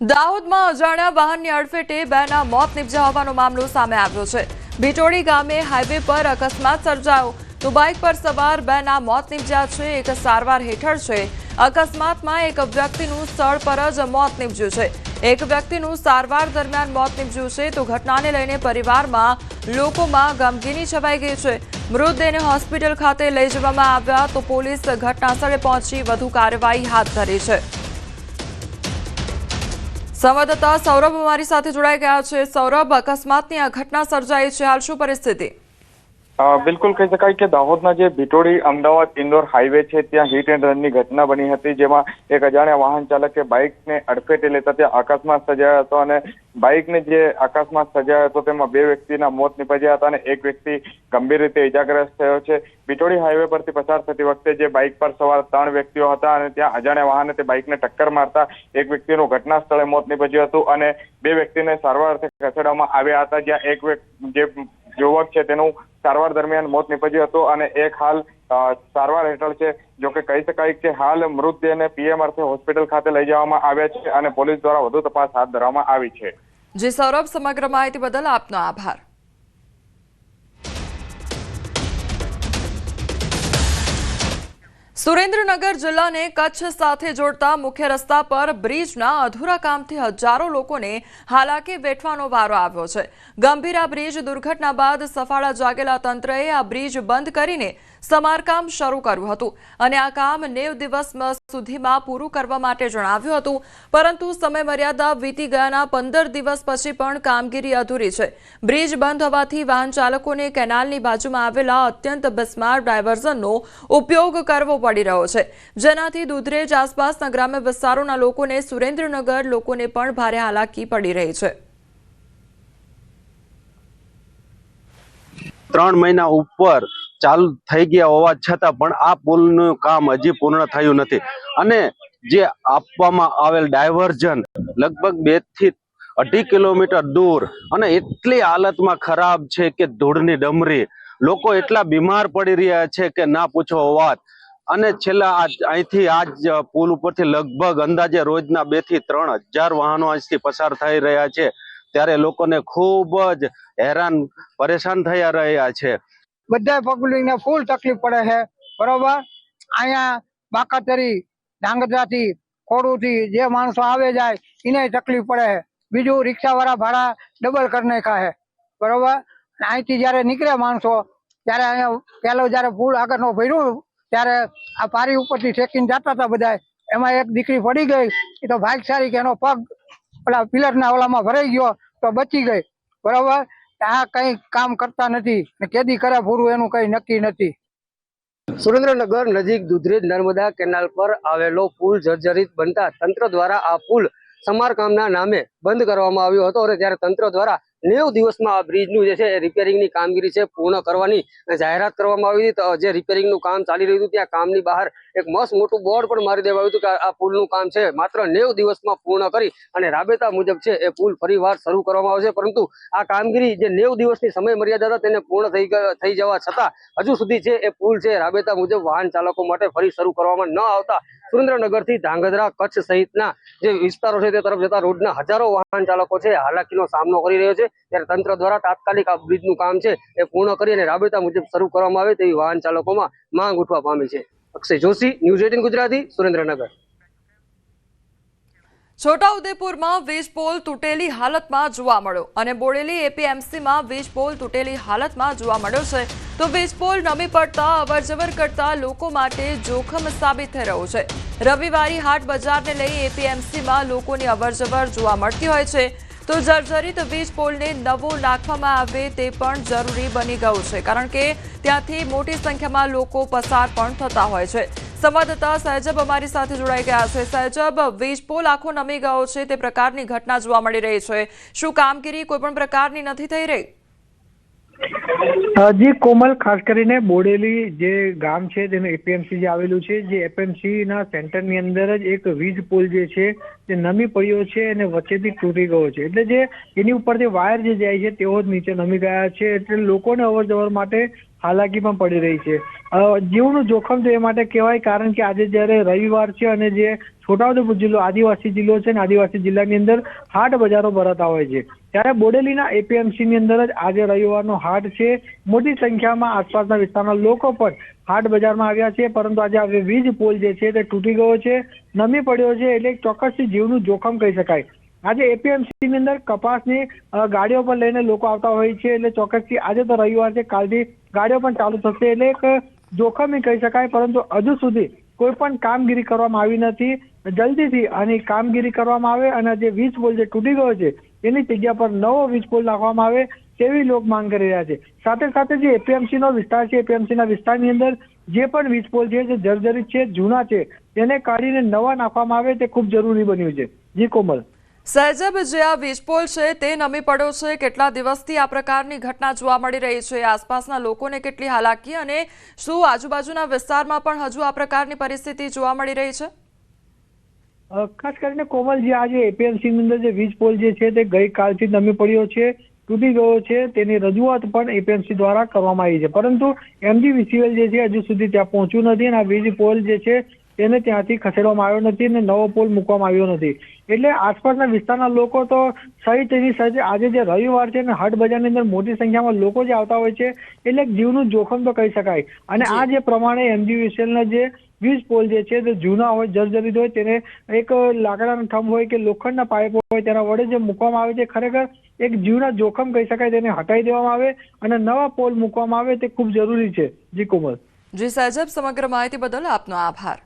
દાહોદમાં અજાણ્યા વાહનની અડફેટે બેના મોત નિપજ્યા હોવાનો મામલો સામે આવ્યો છે. ભીટોડી ગામે હાઈવે પર અકસ્માત સર્જાયો. તો બાઇક પર સવાર બેના મોત નિપજ્યા છે. એક સારવાર હેઠળ છે. અકસ્માતમાં એક વ્યક્તિનું સ્થળ પર જ મોત નીપજ્યું છે. એક વ્યક્તિનું સારવાર દરમિયાન મોત નીપજ્યું છે. તો ઘટનાને લઈને પરિવારમાં લોકોમાં ગમગીની છવાઈ ગઈ છે. મૃતદેહને હોસ્પિટલ ખાતે લઈ જવામાં આવ્યા તો પોલીસ ઘટનાસ્થળે પહોંચી વધુ કાર્યવાહી હાથ ધરી છે. સંવાદદાતા સૌરભ અમારી સાથે જોડાઈ ગયા છે. સૌરભ, અકસ્માતની આ ઘટના સર્જાઈ છે. હાલ શું પરિસ્થિતિ? બિલકુલ કહી શકાય કે દાહોદના જે ભીટોડી અમદાવાદ ઇન્દોર હાઈવે છે, ત્યાં હિટ એન્ડ રનની ઘટના બની હતી, જેમાં એક અજાણ્યા વાહન ચાલકે બાઇકને અડફેટે લેતા ત્યાં આકાશમાં સજાયો હતો અને બાઇકને જે આકાશમાં સજાયો હતો, તેમાં બે વ્યક્તિના મોત નીપજ્યા હતા અને એક વ્યક્તિ ગંભીર રીતે ઇજાગ્રસ્ત થયો છે. ભીટોડી હાઈવે પરથી પસાર થતી વખતે જે બાઇક પર સવાર ત્રણ વ્યક્તિઓ હતા અને ત્યાં અજાણ્યા વાહને તે બાઇકને ટક્કર મારતા એક વ્યક્તિનું ઘટના સ્થળે મોત નીપજ્યું હતું અને બે વ્યક્તિને સારવાર અર્થે ખસેડવામાં આવ્યા હતા, જ્યાં એક જે યુવક છે, તેનું સારવાર દરમિયાન મોત નીપજ્યું હતું અને એક હાલ સારવાર હેઠળ છે. જો કે કહી શકાય કે હાલ મૃતદેહને પીએમ અર્થે હોસ્પિટલ ખાતે લઈ જવામાં આવ્યા છે અને પોલીસ દ્વારા વધુ તપાસ હાથ ધરવામાં આવી છે. જી, સૌરભ, સમગ્ર માહિતી બદલ આપનો આભાર. સુરેન્દ્રનગર જિલ્લાને કચ્છ સાથે જોડતા મુખ્ય રસ્તા પર બ્રિજના અધૂરા કામથી હજારો લોકોને હાલાકી વેઠવાનો વારો આવ્યો છે. ગંભીર આ બ્રિજ દુર્ઘટના બાદ સફાળા જાગેલા તંત્રએ આ બ્રિજ બંધ કરીને સમારકામ શરૂ કર્યું હતું અને આ કામ નેવ દિવસ સુધીમાં પૂરું કરવા માટે જણાવ્યું હતું. પરંતુ સમયમર્યાદા વીતી ગયાના પંદર દિવસ પછી પણ કામગીરી અધૂરી છે. બ્રિજ બંધ હોવાથી વાહન ચાલકોને કેનાલની બાજુમાં આવેલા અત્યંત બિસ્માર ડાયવર્ઝનનો ઉપયોગ કરવો પડી રહ્યો છે. જેનાથી દુધરેજ આસપાસના ગ્રામ્ય વિસ્તારોના લોકોને સુરેન્દ્રનગર લોકોને પણ ભારે હાલાકી પડી રહી છે. ત્રણ મહિના ઉપર ચાલુ થઈ ગયા હોવા છતાં પણ આ પુલનું કામ હજી પૂર્ણ થયું નથી. અને જે આપવામાં આવેલ ડાયવર્ઝન લગભગ બેથી અઢી કિલોમીટર દૂર અને એટલી હાલતમાં ખરાબ છે કે ધૂળની ડમરી. લોકો એટલા બીમાર પડી રહ્યા છે કે ના પૂછો વાત. અને છેલ્લા અહીંથી આજ પુલ ઉપરથી લગભગ અંદાજે રોજના બેથી ત્રણ હજાર વાહનો આજથી પસાર થઈ રહ્યા છે. ત્યારે લોકોને ખૂબ જ હેરાન, પરેશાન થયા રહ્યા છે. બધા પબ્લિકને ફૂલ તકલીફ પડે છે. બરોબર? અહીંયા બાકાતરી ધાંગધ્રાથી ખોડુથી જે માણસો આવે જાય, એને તકલીફ પડે છે. બીજું રિક્ષાવાળા ભાડા ડબલ કરી નાખ્યા છે. બરોબર? અહીંથી જ્યારે નીકળે માણસો, ત્યારે અહીંયા પહેલો જ્યારે પુલ આગળનો ભર્યું, ત્યારે આ પારી ઉપરથી ઠેકીને જતા હતા બધા એમાં એક દીકરી પડી ગઈ, એ તો સારી કે એનો પગ પેલા પિલરના ઓલામાં ભરાઈ ગયો તો બચી ગઈ. બરાબર? આ કઈ કામ કરતા નથી કેદી કરે પૂરું એનું કઈ નક્કી નથી. સુરેન્દ્રનગર નજીક દુધરેજ નર્મદા કેનાલ પર આવેલો પુલ જર્જરિત બનતા તંત્ર દ્વારા આ પુલ સમારકામના નામે બંધ કરવામાં આવ્યો હતો અને ત્યારે તંત્ર દ્વારા નેવ દિવસમાં આ બ્રિજનું જે છે એ રિપેરિંગની કામગીરી છે પૂર્ણ કરવાની જાહેરાત કરવામાં આવી હતી. જે રિપેરિંગનું કામ ચાલી રહ્યું હતું, ત્યાં કામની બહાર એક મસ્ત મોટું બોર્ડ પણ મારી દેવાયું હતું કે આ પુલનું કામ છે. માત્ર નેવ દિવસમાં પૂર્ણ કરી અને રાબેતા મુજબ છે એ પુલ ફરીવાર શરૂ કરવામાં આવશે. પરંતુ આ કામગીરી જે નેવ દિવસની સમય મર્યાદા હતા તેને પૂર્ણ થઈ થઈ જવા છતાં હજુ સુધી છે એ પુલ છે રાબેતા મુજબ વાહન ચાલકો માટે ફરી શરૂ કરવામાં ન આવતા સુરેન્દ્રનગરથી ધાંગધ્રા કચ્છ સહિતના જે વિસ્તારો છે તે તરફ જતા રોડના હજારો વાહન ચાલકો છે હાલાકીનો સામનો કરી રહ્યો છે. ત્યારે તંત્ર દ્વારા તાત્કાલિક આ બ્રિજનું કામ છે એ પૂર્ણ કરી અને રાબેતા મુજબ શરૂ કરવામાં આવે તેવી વાહન ચાલકોમાં માંગ ઉઠવા પામી છે. Akshay Joshi, news eighteen Gujarati, Surendranagar. છોટાઉદેપુરમાં વીજ પોલ તૂટેલી હાલતમાં જોવા મળ્યો અને બોડેલી એપીએમસીમાં વીજ પોલ તૂટેલી હાલતમાં જોવા મળ્યો છે. તો વીજ પોલ નમી પડતા અવરજવર કરતા લોકો માટે જોખમ સાબિત થઈ રહ્યો છે. રવિવારી હાટ બજારને લઈ એપીએમસીમાં લોકોની અવરજવર જોવા મળતી હોય છે. તો જર્જરિત વીજ પોલને નવો નાખવામાં આવે તે પણ જરૂરી બની ગયું છે, કારણ કે ત્યાંથી મોટી સંખ્યામાં લોકો પસાર પણ થતા હોય છે. સંવાદદાતા સહેજબ અમારી સાથે જોડાઈ ગયા છે. સહેજબ, વીજ પોલ આખો નમી ગયો છે, તે પ્રકારની ઘટના જોવા મળી રહી છે. શું કામગીરી કોઈપણ પ્રકારની નથી થઈ રહી? જી કોમલ, ખાસ કરીને બોડેલી જે ગામ છે તેનું એપીએમસી જે આવેલું છે, જે એપીએમસી ના સેન્ટરની અંદર જ એક વીજ પોલ જે છે, તે નમી પડ્યો છે અને વચ્ચેથી તૂટી ગયો છે. એટલે જે એની ઉપર જે વાયર જે જાય છે, તેઓ જ નીચે નમી ગયા છે, એટલે લોકોને અવર જવર માટે હાલાકી પણ પડી રહી છે. જીવનું જોખમ તો એ માટે કહેવાય, કારણ કે આજે જ્યારે રવિવાર છે અને જે છોટાઉદેપુર જિલ્લો, આદિવાસી જિલ્લો છે ને આદિવાસી જિલ્લાની અંદર હાટ બજારો ભરાતા હોય છે. ત્યારે બોડેલીના એપીએમસી ની અંદર જ આજે રવિવારનો હાટ છે. મોટી સંખ્યામાં આસપાસના વિસ્તારના લોકો પણ હાટ બજારમાં આવ્યા છે, પરંતુ આજે હવે વીજ પોલ જે છે તે તૂટી ગયો છે, નમી પડ્યો છે એટલે ચોક્કસથી જીવનું જોખમ કહી શકાય. આજે એપીએમસી ની અંદર કપાસની ગાડીઓ પણ લઈને લોકો આવતા હોય છે એટલે ચોક્કસથી આજે તો રવિવાર છે, કાલથી ગાડીઓ પણ ચાલુ થશે એટલે એક જોખમી કહી શકાય, પરંતુ હજુ સુધી કોઈ પણ કામગીરી કરવામાં આવી નથી. જલ્દીથી આની કામગીરી કરવામાં આવે અને જે વીજ પોલ જે તૂટી ગયો છે, એની જગ્યા પર નવો વીજ પોલ નાખવામાં આવે તેવી લોક માંગ કરી રહ્યા છે. સાથે સાથે જે એપીએમસી નો વિસ્તાર છે એપીએમસી ના વિસ્તારની અંદર જે પણ વીજ પોલ છે, જે જર્જરિત છે, જૂના છે, તેને કાઢીને નવા નાખવામાં આવે તે ખૂબ જરૂરી બન્યું છે. જી કોમલ. સહેજબ જે આ વીજપોલ છે તે નમી પડ્યો છે. કેટલા દિવસથી આ પ્રકારની ઘટના જોવા મળી રહી છે. આસપાસના લોકોને કેટલી હાલાકી અને શું આજુબાજુના વિસ્તારમાં પણ હજુ આ પ્રકારની પરિસ્થિતિ જોવા મળી રહી છે? ખાસ કરીને કોમલ જે આજે એપીએમસી ની અંદર જે વીજ પોલ જે છે તે ગઈકાલથી નમી પડ્યો છે, તૂટી ગયો છે. તેની રજૂઆત પણ એપીએમસી દ્વારા કરવામાં આવી છે. પરંતુ એમજીવીસીએલ જે છે હજુ સુધી ત્યાં પહોંચ્યું નથી અને આ વીજ પોલ જે છે તેને ત્યાંથી ખસેડવામાં આવ્યો નથી અને નવો પોલ મૂકવામાં આવ્યો નથી. એટલે આસપાસના વિસ્તારના લોકો તો સહી તેની સાથે આજે જે રવિવાર છે ને હાટ બજારની અંદર મોટી સંખ્યામાં લોકો જે આવતા હોય છે એટલે જીવનું જોખમ તો કહી શકાય. અને આ જે પ્રમાણે એમજીવીસીએલના જે વીજ પોલ જે છે તે જૂના હોય જર્જરિત હોય તેને એક લાકડાનો થંભ હોય કે લોખંડના પાઇપ હોય તેના વડે જે મૂકવામાં આવે છે ખરેખર એક જીવના જોખમ કહી શકાય તેને હટાવી દેવામાં આવે અને નવા પોલ મૂકવામાં આવે તે ખૂબ જરૂરી છે. જી કોમલ જી સહેજબ સમગ્ર માહિતી બદલ આપનો આભાર.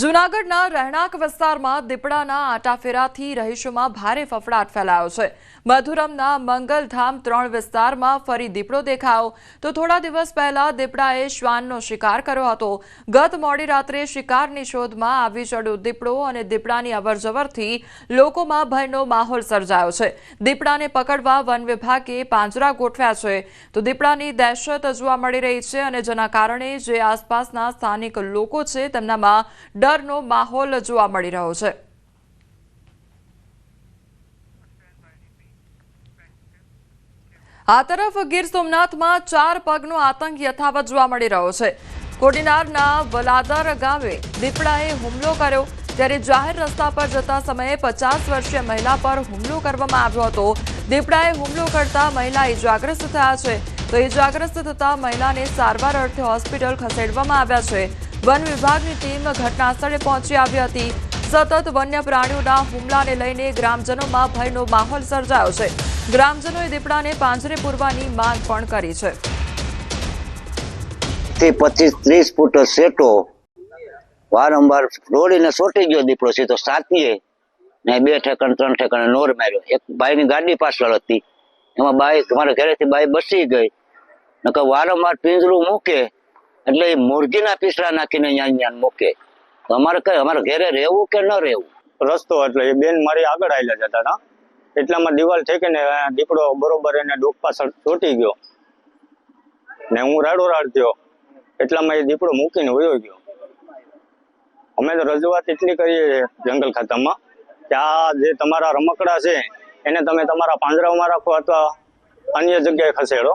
જૂનાગઢના રહેણાંક વિસ્તારમાં દીપડાના આટાફેરાથી રહીશોમાં ભારે ફફડાટ ફેલાયો છે. મધુરમના મંગલધામ ત્રણ વિસ્તારમાં ફરી દીપડો દેખાયો. તો થોડા દિવસ પહેલા દીપડાએ શ્વાનનો શિકાર કર્યો હતો. ગત મોડી રાત્રે શિકારની શોધમાં આવી ચડ્યો દીપડો અને દીપડાની અવરજવરથી લોકોમાં ભયનો માહોલ સર્જાયો છે. દીપડાને પકડવા વન વિભાગે પાંજરા ગોઠવ્યા છે. તો દીપડાની દહેશત જોવા મળી રહી છે અને જેના કારણે જે આસપાસના સ્થાનિક લોકો છે તેમનામાં ડરનો માહોલ જોવા મળી રહ્યો છે. આ તરફ ગીર સોમનાથમાં ચાર પગનો આતંક યથાવત જોવા મળી રહ્યો છે. કોડીનારના વલાદર ગામે દીપડાએ હુમલો કર્યો. ત્યારે જાહેર રસ્તા પર જતા સમયે પચાસ વર્ષીય મહિલા પર હુમલો કરવામાં આવ્યો હતો. દીપડાએ હુમલો કરતા મહિલા ઇજાગ્રસ્ત થયા છે. તો ઇજાગ્રસ્ત થતા મહિલાને સારવાર અર્થે હોસ્પિટલ ખસેડવામાં આવ્યા છે. વન વિભાગની ટીમ ઘટના સ્થળે પહોંચી આવી હતી. સતત વન્ય પ્રાણીઓના હુમલાને લઈને ગ્રામજનોમાં ભયનો માહોલ સર્જાયો છે. ગ્રામજનોએ દીપડાને પાંજરે પૂરવાની માંગ પણ કરી છે. થી પચીસ ત્રીસ ફૂટ સેટો વારંવાર દોડીને સોટી ગયો દીપડો સીધો સાતીએ ને બે ઠેકાણ, ત્રણ ઠેકાણે નોર માર્યો. એક બાઈની ગાડી પાછળ હતી. એમાં બાઈ, તમારા ઘરેથી બાઈ બસી ગઈ. નકર વારંવાર પિંજરું મૂકે એટલે એ મુરગીના પીસરા નાખીને અહીંયા અહીંયા મૂકે. અમારે કઈ, અમારે ઘરે રહેવું કે ન રહેવું? રસ્તો એટલે એ બેન મારી આગળ આવેલા જતા હતા એટલામાં દિવાલ ઠેકીને દીપડો બરોબર એને ડોક પાછળ ચોટી ગયો. ને હું રાડો રાડ થયો. એટલામાં એ દીપડો મૂકીને વયો ગયો. અમે તો રજૂઆત એટલી કરીએ જંગલ ખાતામાં કે આ જે તમારા રમકડા છે, એને તમે તમારા પાંજરાઓમાં રાખો અથવા અન્ય જગ્યાએ ખસેડો.